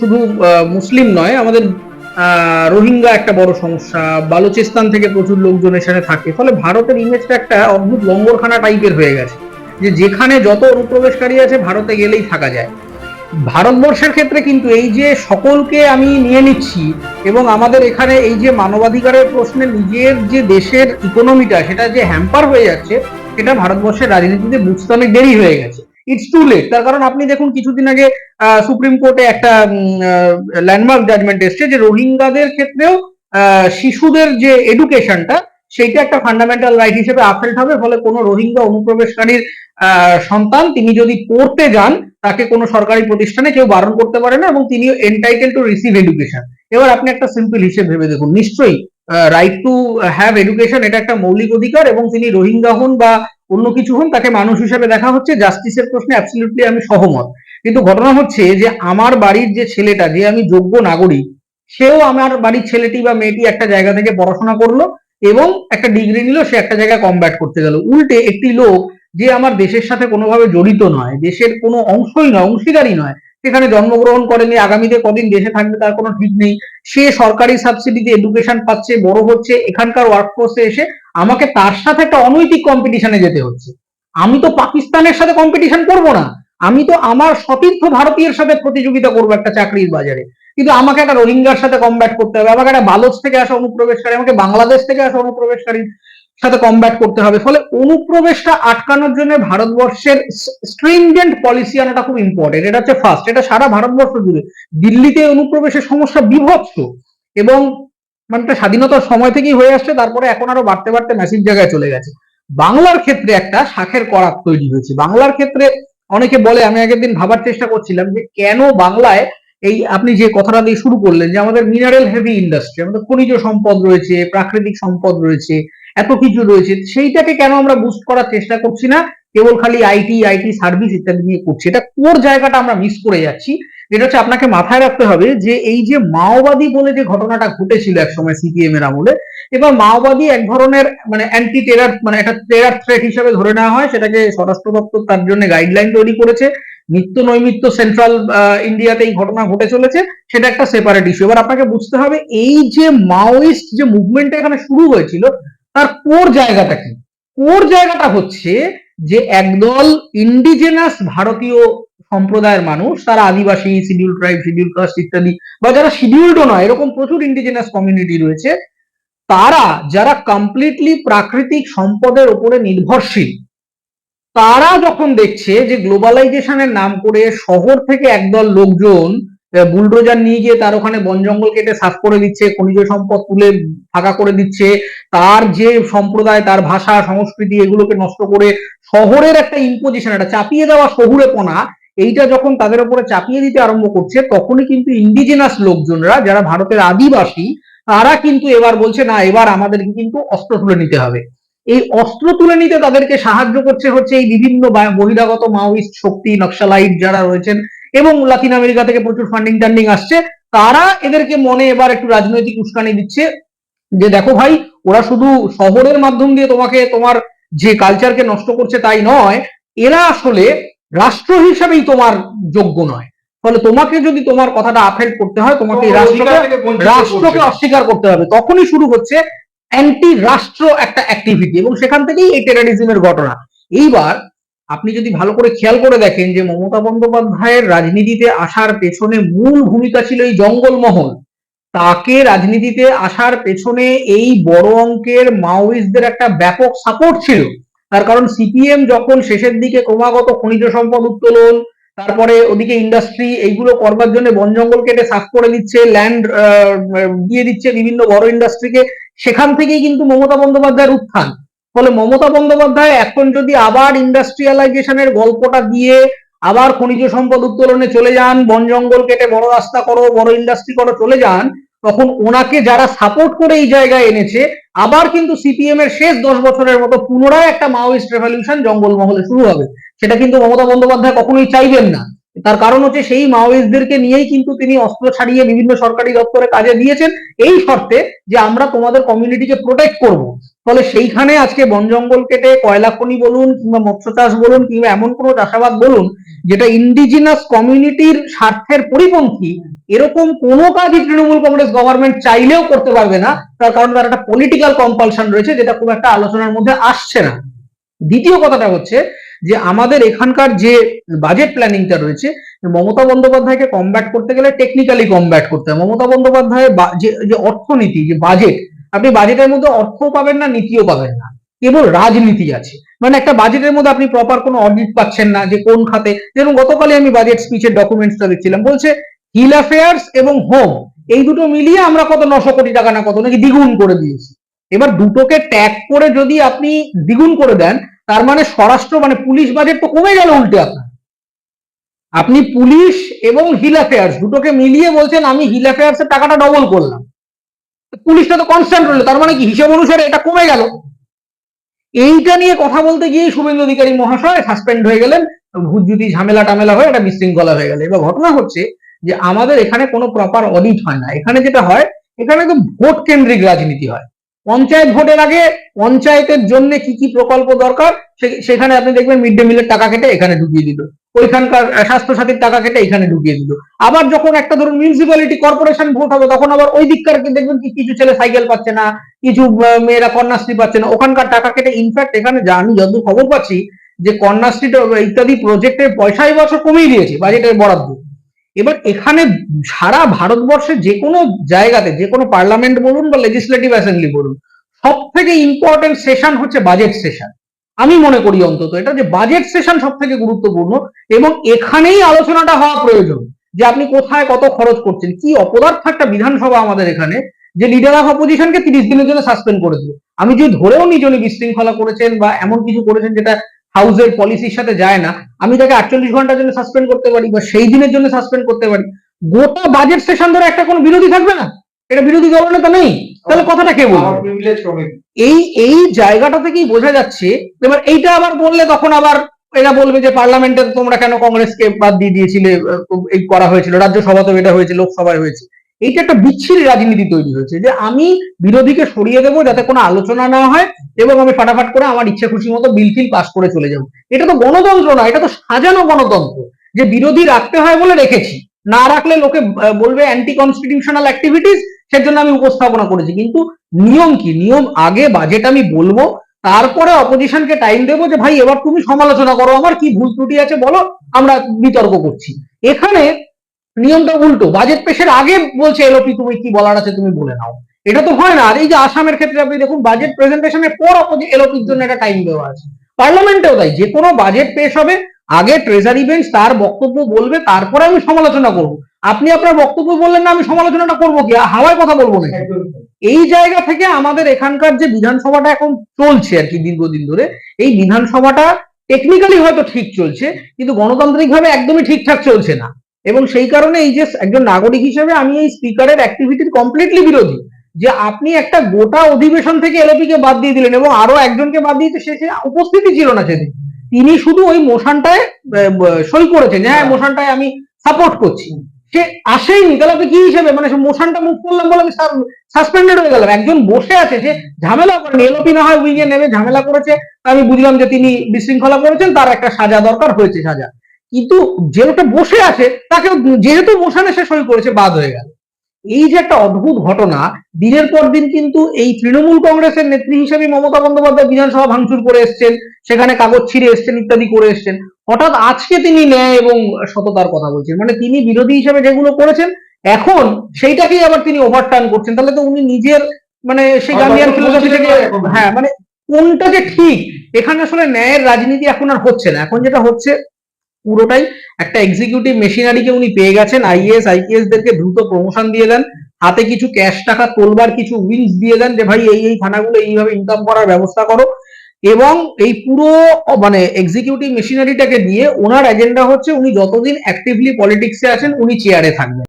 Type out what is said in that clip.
শুধু মুসলিম নয়, আমাদের রোহিঙ্গা একটা বড় সমস্যা। বালুচিস্তান থেকে প্রচুর লোকজন এখানে থাকে। ফলে ভারতের ইমেজটা একটা অদ্ভুত লঙ্গরখানা টাইপের হয়ে গেছে। যে যেখানে যত অনুপ্রবেশকারী আছে, ভারতে গেলেই থাকা যায়। ভারতবর্ষের ক্ষেত্রে কিন্তু এই যে সকলকে আমি নিয়ে নিচ্ছি, এবং আমাদের এখানে এই যে মানবাধিকারের প্রশ্নে নিজের যে দেশের ইকোনমিটা সেটা যে হ্যাম্পার হয়ে যাচ্ছে, সেটা ভারতবর্ষের রাজনীতিতে বুঝতে অনেক দেরি হয়ে গেছে। ইটস টু লেট তার কারণ আপনি দেখুন কিছুদিন আগে সুপ্রিম কোর্টে একটা ল্যান্ডমার্ক জাজমেন্ট এসছে যে রোহিঙ্গাদের ক্ষেত্রেও শিশুদের যে এডুকেশনটা সেইটা একটা ফান্ডামেন্টাল রাইট হিসেবে আপহেল্ড হবে। ফলে কোনো রোহিঙ্গা অনুপ্রবেশকারীর সন্তান তিনি যদি পড়তে যান, তাকে কোনো সরকারি প্রতিষ্ঠানে কেউ বারণ করতে পারে না এবং তিনি এন্টাইটেল টু রিসিভ এডুকেশন এবার আপনি একটা সিম্পল হিসেব ভেবে দেখুন। নিশ্চয়ই রাইট টু হ্যাভ এডুকেশন এটা একটা মৌলিক অধিকার এবং তিনি রোহিঙ্গা হন বা অন্য কিছু হন তাকে মানুষ হিসেবে দেখা হচ্ছে জাস্টিসের প্রশ্নে অ্যাবসলিউটলি আমি সহমত। কিন্তু ঘটনা হচ্ছে যে, আমার বাড়ির যে ছেলেটা, যে আমি যোগ্য নাগরিক, সেও আমার বাড়ির ছেলেটি বা মেয়েটি একটা জায়গা থেকে পড়াশোনা করল এবং একটা ডিগ্রি নিল, সে একটা জায়গায় কমব্যাট করতে গেল। উল্টে একটি লোক যে আমার দেশের সাথে কোনোভাবে জড়িত নয়, দেশের কোনো অংশই নয়, অংশীদারই নয় সেখানে জন্মগ্রহণ করেনি, আগামীতে কদিন দেশে থাকবে তার কোনো ঠিক নেই। সে সরকারি সাবসিডিতে এডুকেশন পাচ্ছে, বড় হচ্ছে, এখানকার ওয়ার্কফোর্সে এসে আমাকে তার সাথে একটা অনৈতিক কম্পিটিশনে যেতে হচ্ছে। আমি তো পাকিস্তানের সাথে কম্পিটিশন করব না। আমি তো আমার সতীর্থ ভারতীয়ের সাথে প্রতিযোগিতা করব একটা চাকরির বাজারে। কিন্তু আমাকে একটা রোহিঙ্গার সাথে কমব্যাট করতে হবে, আমাকে একটা বালোচ থেকে আসা অনুপ্রবেশকারী, আমাকে বাংলাদেশ থেকে আসা অনুপ্রবেশকারীর সাথে কমব্যাট করতে হবে। ফলে অনুপ্রবেশটা আটকানোর জন্য ভারতবর্ষের স্ট্রিংজেন্ট পলিসি আনাটা খুব ইম্পর্টেন্ট এটা হচ্ছে ফার্স্ট এটা সারা ভারতবর্ষ জুড়ে। দিল্লিতে অনুপ্রবেশের সমস্যা বিভৎস এবং মানে স্বাধীনতার সময় থেকেই হয়ে আসছে, তারপরে এখন আরও বাড়তে বাড়তে ম্যাসিভ জায়গায় চলে গেছে। বাংলার ক্ষেত্রে একটা শাখের করাত তৈরি হয়েছে। বাংলার ক্ষেত্রে অনেকে বলে, আমি আগের দিন ভাবার চেষ্টা করছিলাম যে কেন বাংলায় এই আপনি যে কথাটা দিয়ে শুরু করলেন যে আমাদের মিনারেল হেভি ইন্ডাস্ট্রি আমাদের খনিজ সম্পদ রয়েছে, প্রাকৃতিক সম্পদ রয়েছে এত কিছু রয়েছে, সেইটাকে কেন আমরা বুস্ট করার চেষ্টা করছি না? কেবল খালি আইটি আইটি সার্ভিস ইত্যাদি নিয়ে করছি। এটা কোর জায়গাটা আমরা মিস করে যাচ্ছি। যেটা হচ্ছে আপনাকে মাথায় রাখতে হবে যে এই যে মাওবাদী বলে যে ঘটনাটা ঘটেছিল একসময় সিপিএম এর আমলে, এবার মাওবাদী এক ধরনের মানে অ্যান্টি টেরার মানে একটা টেরার থ্রেট হিসেবে ধরে নেওয়া হয়, সেটাকে স্বরাষ্ট্র দপ্তর তার জন্য গাইডলাইন তৈরি করেছে। নিত্য নৈমিত্য সেন্ট্রাল ইন্ডিয়াতে এই ঘটনা ঘটে চলেছে, সেটা একটা সেপারেট ইস্যু এবার আপনাকে বুঝতে হবে, এই যে মাওইস্ট যে মুভমেন্ট এখানে শুরু হয়েছিল তার কোর জায়গাটা কি কোর জায়গাটা হচ্ছে যে একদল ইন্ডিজেনাস ভারতীয় সম্প্রদায়ের মানুষ, তারা আদিবাসী শিডিউল ট্রাইব শিডিউল কাস্ট ইত্যাদি, বা যারা শিডিউলডও নয়, এরকম প্রচুর ইন্ডিজেনাস কমিউনিটি রয়েছে, তারা যারা কমপ্লিটলি প্রাকৃতিক সম্পদের উপরে নির্ভরশীল, তারা যখন দেখছে যে গ্লোবালাইজেশনের নাম করে শহর থেকে একদল লোকজন বুলডোজার নিয়ে গিয়ে তার ওখানে বন জঙ্গল কেটে সাফ করে দিচ্ছে, খনিজ সম্পদ তুলে ফাঁকা করে দিচ্ছে, তার যে সম্প্রদায়, তার ভাষা, সংস্কৃতি, এগুলোকে নষ্ট করে শহরের একটা ইম্পোজিশন একটা চাপিয়ে দেওয়া শহুরেপনা, এইটা যখন তাদের উপরে চাপিয়ে দিতে আরম্ভ করছে, তখনই কিন্তু ইন্ডিজিনাস লোকজনরা, যারা ভারতের আদিবাসী, তারা কিন্তু এবার বলছে, না, এবার আমাদেরকে কিন্তু অস্ত্র তুলে নিতে হবে। এই অস্ত্র তুলে নিতে তাদেরকে সাহায্য করছে হচ্ছে এই বিভিন্ন বহিরাগত মাওয়িস্ট শক্তি, নকশালাইট যারা রয়েছেন এবং লাতিন আমেরিকা থেকে প্রচুর ফান্ডিং টান্ডিং আসছে। তারা এদেরকে মনে এবার একটু রাজনৈতিক উস্কানি দিচ্ছে যে দেখো ভাই ওরা শুধু শহরের মাধ্যম দিয়ে তোমাকে তোমার যে কালচারকে নষ্ট করছে তাই নয় এরা আসলে রাষ্ট্র হিসাবেই তোমার যোগ্য নয়। ফলে তোমাকে যদি তোমার কথাটা আপহেল্ড করতে হয় তোমাকে রাষ্ট্রকে রাষ্ট্রকে অস্বীকার করতে হবে। তখনই শুরু হচ্ছে অ্যান্টি রাষ্ট্র একটা অ্যাক্টিভিটি এবং সেখান থেকেই এই টেরারিজমের ঘটনা। এইবার আপনি যদি ভালো করে খেয়াল করে দেখেন যে মমতা বন্দ্যোপাধ্যায়ের রাজনীতিতে আসার পেছনে মূল ভূমিকা ছিল এই জঙ্গলমহল। তাকে রাজনীতিতে আসার পেছনে এই বড় অঙ্কের মাওয়িস্টদের একটা ব্যাপক সাপোর্ট ছিল। তার কারণ সিপিএম যখন শেষের দিকে ক্রমাগত খনিজ সম্পদ উত্তোলন, তারপরে ওদিকে ইন্ডাস্ট্রি এইগুলো করবার জন্য বন জঙ্গল কেটে সাফ করে দিচ্ছে ল্যান্ড দিয়ে দিচ্ছে বিভিন্ন বড় ইন্ডাস্ট্রিকে সেখান থেকেই কিন্তু মমতা বন্দ্যোপাধ্যায়ের উত্থান। ফলে মমতা বন্দ্যোপাধ্যায় এখন যদি আবার ইন্ডাস্ট্রিয়ালাইজেশনের গল্পটা দিয়ে আবার খনিজ সম্পদ উত্তোলনে চলে যান, বন জঙ্গল কেটে বড় রাস্তা করো, বড় ইন্ডাস্ট্রি করো, চলে যান, তখন ওনাকে যারা সাপোর্ট করে এই জায়গায় এনেছে, আবার কিন্তু সিপিএম এর শেষ দশ বছরের মতো পুনরায় একটা মাওয়িস্ট রেভলিউশন জঙ্গলমহলে শুরু হবে। সেটা কিন্তু মমতা বন্দ্যোপাধ্যায় কখনোই চাইবেন না। তার কারণ হচ্ছে সেই মাওয়িস্টদেরকে নিয়েই কিন্তু তিনি অস্ত্র ছাড়িয়ে বিভিন্ন সরকারি দপ্তরে কাজে দিয়েছেন। এই শর্তে যে আমরা তোমাদের কমিউনিটিকে প্রোটেক্ট করব। ফলে সেইখানে আজকে বন জঙ্গল কেটে কয়লা খনি বলুন কিংবা মৎস্য চাষ বলুন কিংবা এমন কোনো চাষাবাদ বলুন, যেটা ইন্ডিজিনাস কমিউনিটির স্বার্থের পরিপন্থী, এরকম কোনো কাজই তৃণমূল কংগ্রেস গভর্নমেন্ট চাইলেও করতে পারবে না। তার কারণ তার একটা পলিটিক্যাল কম্পালশন রয়েছে, যেটা খুব একটা আলোচনার মধ্যে আসছে না। দ্বিতীয় কথাটা হচ্ছে যে আমাদের এখানকার যে বাজেট প্ল্যানিংটা রয়েছে, মমতা বন্দ্যোপাধ্যায়কে কমব্যাট করতে গেলে টেকনিক্যালি কমব্যাট করতে হয়। মমতা বন্দ্যোপাধ্যায়ের যে অর্থনীতি, যে বাজেট আপনি বাজেটের মধ্যে অর্থও পাবেন না, নীতিও পাবেন না। কেবল রাজনীতি আছে। মানে একটা বাজেটের মধ্যে আপনি প্রপার কোনো অডিট পাচ্ছেন না যে কোন খাতে। যেরকম গতকালই আমি বাজেট স্পিচের ডকুমেন্টসটা দেখছিলাম। বলছে হিল অ্যাফেয়ার্স এবং হোম এই দুটো মিলিয়ে আমরা কত নশো কোটি টাকা না কত, নাকি দ্বিগুণ করে দিয়েছি। এবার দুটোকে ট্যাগ করে যদি আপনি দ্বিগুণ করে দেন তার মানে স্বরাষ্ট্র মানে পুলিশ বাজেট তো কমে গেল উল্টে আপনার। আপনি পুলিশ এবং হিল অ্যাফেয়ার্স দুটোকে মিলিয়ে বলছেন, আমি হিল অ্যাফেয়ার্স এর টাকাটা ডবল করলাম। পুলিশটা তো কনস্ট্যান্ট রইল, তার মানে কি? হিসেব অনুসারে এটা কমে গেল। এইটা নিয়ে কথা বলতে গিয়ে শুভেন্দু অধিকারী মহাশয় সাসপেন্ড হয়ে গেলেন। ভূত যদি ঝামেলা টামেলা হয়ে একটা বিশৃঙ্খলা হয়ে গেল। এবার ঘটনা হচ্ছে যে আমাদের এখানে কোনো প্রপার অডিট হয় না। এখানে যেটা হয়, এখানে তো ভোট কেন্দ্রিক রাজনীতি হয়। পঞ্চায়েত ভোটের আগে পঞ্চায়েতের জন্য কি কি প্রকল্প দরকার? সেখানে আপনি দেখবেন মিড ডে মিলের টাকা কেটে এখানে ঢুকিয়ে দিল ওইখানকার স্বাস্থ্য সাথীর টাকা কেটে এখানে ঢুকিয়ে দিল আবার যখন একটা ধরুন মিউনিসিপ্যালিটি কর্পোরেশন ভোট হবে, তখন আবার ওই দিককার দেখবেন কি কিছু ছেলে সাইকেল পাচ্ছে না, কিছু মেয়েরা কন্যাশ্রী পাচ্ছে না। ওখানকার টাকা কেটে ইনফ্যাক্ট এখানে আমি যত খবর পাচ্ছি যে কন্যাশ্রী ইত্যাদি প্রজেক্টের পয়সা এই বছর কমিয়ে দিয়েছে বাজেটের বরাদ্দ। এবার এখানে সারা ভারতবর্ষে যে কোনো জায়গাতে যে কোনো পার্লামেন্ট বলুন বা লেজিসলেটিভ অ্যাসেম্বলি বলুন সব থেকে ইম্পর্টেন্ট সেশন হচ্ছে বাজেট সেশন আমি মনে করি অন্তত এটা যে বাজেট সেশন সব থেকে গুরুত্বপূর্ণ এবং এখানেই আলোচনাটা হওয়া প্রয়োজন যে আপনি কোথায় কত খরচ করছেন, কি অপদার্থ একটা বিধানসভা আমাদের এখানে যে লিডার অফ অপোজিশনকে তিরিশ দিনের জন্য সাসপেন্ড করে দিল আমি যদি ধরেও নিই উনি বিশৃঙ্খলা করেছেন বা এমন কিছু করেছেন যেটা হাউসের পলিসির সাথে যায় না। আমি তাকে আটচল্লিশ ঘণ্টার জন্য সাসপেন্ড করতে পারি বা সেই দিনের জন্য সাসপেন্ড করতে পারি। গোটা বাজেট সেশন ধরে একটা কোনো বিরোধী থাকবে না? এটা বিরোধী দলনেতা নেই। তাহলে কথাটা কে বলবে? এই এই জায়গাটা থেকেই বোঝা যাচ্ছে এবার এইটা আবার বললে তখন আবার এরা বলবে যে পার্লামেন্টে তোমরা কেন কংগ্রেসকে বাদ দিয়ে দিয়েছিলে এই করা হয়েছিল রাজ্যসভাতেও এটা হয়েছে লোকসভায় হয়েছে। এইটা একটা বিচ্ছিরি রাজনীতি তৈরি হয়েছে যে আমি বিরোধীকে সরিয়ে দেবো যাতে কোনো আলোচনা না হয় এবং আমি ফাটাফাট করে আমার ইচ্ছা খুশি মতো বিল ফিল পাস করে চলে যাব। এটা তো গণতন্ত্র না, এটা তো সাজানো গণতন্ত্র যে বিরোধী রাখতে হয় বলে রেখেছি। না রাখলে লোকে বলবে অ্যান্টি কনস্টিটিউশনাল অ্যাক্টিভিটিস সেজন্য আমি উপস্থাপনা করেছি। কিন্তু নিয়ম কি? নিয়ম আগে বাজেট আমি বলব, তারপরে অপোজিশনকে টাইম দেবো যে, ভাই, এবার তুমি সমালোচনা করো, আমার কি ভুল ত্রুটি আছে বলো, আমরা বিতর্ক করছি। এখানে নিয়মটা উল্টো। বাজেট পেশের আগে বলছে এলওপি তুমি কি বলার আছে তুমি বলে নাও। এটা তো হয় না। আর এই যে আসামের ক্ষেত্রে আপনি দেখুন বাজেট প্রেজেন্টেশনের পর এলওপির জন্য একটা টাইম দেওয়া আছে। পার্লামেন্টেও তাই। যে কোনো বাজেট পেশ হবে আগে ট্রেজারি বেঞ্চ তার বক্তব্য বলবে তারপরে আমি সমালোচনা করব। আপনি আপনার বক্তব্য বললেন না আমি সমালোচনাটা করব কি? হাওয়ায় কথা বলব না এই জায়গা থেকে আমাদের এখানকার যে বিধানসভাটা এখন চলছে আর কি দীর্ঘদিন ধরে এই বিধানসভাটা টেকনিক্যালি হয়তো ঠিক চলছে কিন্তু গণতান্ত্রিক ভাবে একদমই ঠিকঠাক চলছে না। এবং সেই কারণে এই যে একজন নাগরিক হিসেবে আমি এই স্পিকারের অ্যাক্টিভিটির কমপ্লিটলি বিরোধী। যে আপনি একটা গোটা অধিবেশন থেকে এলপি কে বাদ দিয়ে দিলেন এবং আরও একজনকে বাদ দিয়েছে সে উপস্থিতি ছিল না সেদিন। তিনি শুধু ওই মোশনটায় সই করেছেন হ্যাঁ মোশনটায় আমি সাপোর্ট করছি। সে আসেইনি তাহলে আপনি কি হিসেবে? মানে মোশনটা মুভ করলাম বলে আমি সাসপেন্ডেড হয়ে গেলাম। একজন বসে আছে সে ঝামেলা করেনি। এলপি না হয় উইঙে নেমে ঝামেলা করেছে। আমি বুঝলাম যে তিনি বিশৃঙ্খলা করেছেন তার একটা সাজা দরকার হয়েছে সাজা। কিন্তু যে লোকটা বসে আছে তাকে যেহেতু মোশনে সে সই করেছে বাদ হয়ে গেল। এই যে একটা অদ্ভুত ঘটনা দিনের পর দিন কিন্তু এই তৃণমূল কংগ্রেসের নেত্রী হিসেবে মমতা বন্দ্যোপাধ্যায় বিধানসভা ভাঙচুর করে এসছেন সেখানে কাগজ ছিঁড়ে এসছেন ইত্যাদি করে এসছেন। হঠাৎ আজকে তিনি ন্যায় এবং সততার কথা বলছেন। মানে তিনি বিরোধী হিসেবে যেগুলো করেছেন এখন সেইটাকেই আবার তিনি ওভারটার্ন করছেন। তাহলে তো উনি নিজের মানে সেই গান্ধিয়ান ফিলোসফি থেকে হ্যাঁ মানে কোনটা যে ঠিক এখানে আসলে ন্যায়ের রাজনীতি এখন আর হচ্ছে না। এখন যেটা হচ্ছে পুরোটাই একটা এক্সিকিউটিভ মেশিনারিকে উনি পেয়ে গেছেন। আইএস আইপিএস দেরকে দ্রুত প্রমোশন দিয়ে দেন। হাতে কিছু ক্যাশ টাকা তোলবার কিছু উইংস দিয়ে দেন যে, ভাই, এই এই থানাগুলো এইভাবে ইনকাম করার ব্যবস্থা করো। এবং এই পুরো মানে এক্সিকিউটিভ মেশিনারিটাকে দিয়ে ওনার এজেন্ডা হচ্ছে উনি যতদিন অ্যাক্টিভলি পলিটিক্সে আছেন, উনি চেয়ারে থাকবেন।